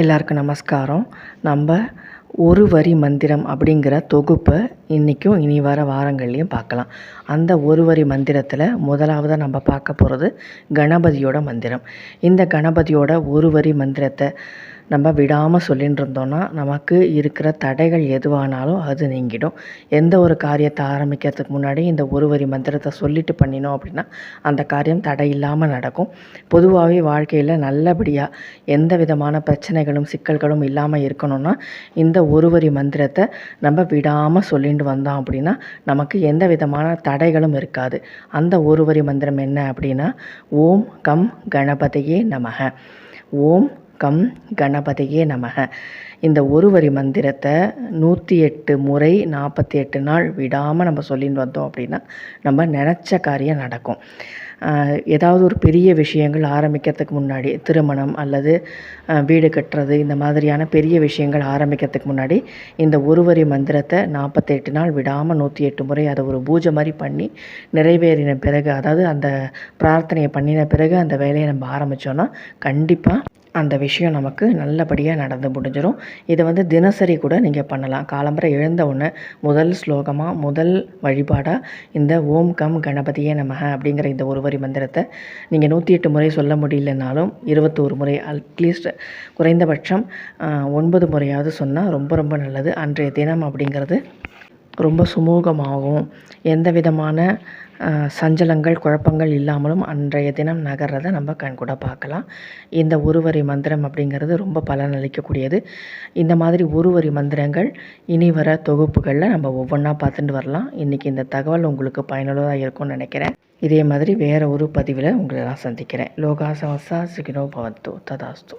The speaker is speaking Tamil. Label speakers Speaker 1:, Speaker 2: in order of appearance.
Speaker 1: எல்லாருக்கும் நமஸ்காரம். நம்ம ஒரு வரி மந்திரம் அப்படிங்கிற தொகுப்பை இன்றைக்கும் இனி வர வாரங்கள்லேயும் பார்க்கலாம். அந்த ஒரு வரி மந்திரத்தில் முதலாவதாக நம்ம பார்க்க போகிறது கணபதியோட மந்திரம். இந்த கணபதியோட ஒரு வரி மந்திரத்தை நம்ம விடாமல் சொல்லின்னு இருந்தோம்னா நமக்கு இருக்கிற தடைகள் எதுவானாலும் அது நீங்கிடும். எந்த ஒரு காரியத்தை ஆரம்பிக்கிறதுக்கு முன்னாடி இந்த ஒரு வரி மந்திரத்தை சொல்லிட்டு பண்ணினோம் அப்படின்னா அந்த காரியம் தடை இல்லாமல் நடக்கும். பொதுவாகவே வாழ்க்கையில் நல்லபடியாக எந்த விதமான பிரச்சனைகளும் சிக்கல்களும் இல்லாமல் இருக்கணும்னா இந்த ஒரு வரி மந்திரத்தை நம்ம விடாமல் சொல்லிட்டு வந்தோம் அப்படின்னா நமக்கு எந்த விதமான தடைகளும் இருக்காது. அந்த ஒரு வரி மந்திரம் என்ன அப்படின்னா ஓம் கம் கணபதியே நமக. ஓம் கம் கணபதியே நமக. இந்த ஒரு வரி மந்திரத்தை நூற்றி எட்டு முறை நாற்பத்தி எட்டு நாள் விடாமல் நம்ம சொல்லிட்டு வந்தோம் அப்படின்னா நம்ம நினச்ச காரியம் நடக்கும். ஏதாவது ஒரு பெரிய விஷயங்கள் ஆரம்பிக்கிறதுக்கு முன்னாடி திருமணம் அல்லது வீடு கட்டுறது இந்த மாதிரியான பெரிய விஷயங்கள் ஆரம்பிக்கிறதுக்கு முன்னாடி இந்த ஒரு வரி மந்திரத்தை நாற்பத்தெட்டு நாள் விடாமல் நூற்றி எட்டு முறை அதை ஒரு பூஜை மாதிரி பண்ணி நிறைவேறின பிறகு அதாவது அந்த பிரார்த்தனையை பண்ணின பிறகு அந்த வேலையை நம்ம ஆரம்பித்தோன்னா கண்டிப்பாக அந்த விஷயம் நமக்கு நல்லபடியாக நடந்து முடிஞ்சிடும் இதை வந்து தினசரி கூட நீங்கள் பண்ணலாம். காலம்பரை எழுந்த உடனே முதல் ஸ்லோகமாக முதல் வழிபாடாக இந்த ஓம் கம் கணபதியே நமக அப்படிங்கிற இந்த ஒரு வரி மந்திரத்தை நீங்கள் நூற்றி எட்டு முறை சொல்ல முடியலனாலும் இருபத்தோரு முறை அட்லீஸ்ட் குறைந்தபட்சம் ஒன்பது முறையாவது சொன்னால் ரொம்ப ரொம்ப நல்லது. அன்றைய தினம் அப்படிங்கிறது ரொம்ப சுமூகமாகவும் எந்த விதமான சஞ்சலங்கள் குழப்பங்கள் இல்லாமலும் அன்றைய தினம் நகர்றதை நம்ம கண்கூட பார்க்கலாம். இந்த ஒருவரி மந்திரம் அப்படிங்கிறது ரொம்ப பலனளிக்கக்கூடியது. இந்த மாதிரி ஒரு வரி மந்திரங்கள் இனி வர தொகுப்புகளில் நம்ம ஒவ்வொன்றா பார்த்துட்டு வரலாம். இன்றைக்கி இந்த தகவல் உங்களுக்கு பயனுள்ளதாக இருக்கும்னு நினைக்கிறேன். இதே மாதிரி வேறு ஒரு பதிவில் உங்களை நான் சந்திக்கிறேன். லோகா சமஸ்தா சுகினோ பவத்து ததாஸ்து.